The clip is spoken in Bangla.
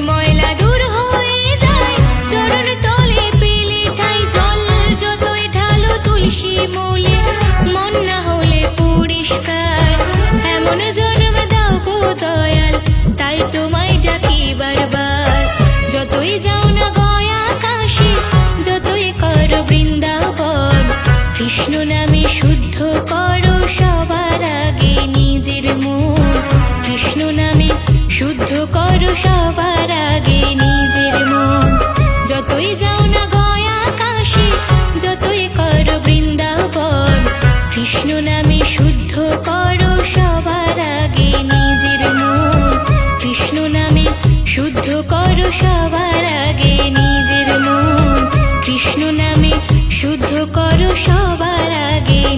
ময়লা দূর হয়ে যায়। তলে জল যতই মন না হলে পরিষ্কার দাও তাই বারবার। যতই যাও না গয়া কাশি যতই বৃন্দাবন, কৃষ্ণ নামে শুদ্ধ করো সব। শুদ্ধ করো সবার আগে নিজের মন। যতই যাও না গয়া কাশি, যতই করো বৃন্দাবন, কৃষ্ণ নামে শুদ্ধ করো সবার আগে নিজের মন। কৃষ্ণ নামে শুদ্ধ করো সবার আগে নিজের মন। কৃষ্ণ নামে শুদ্ধ করো সবার আগে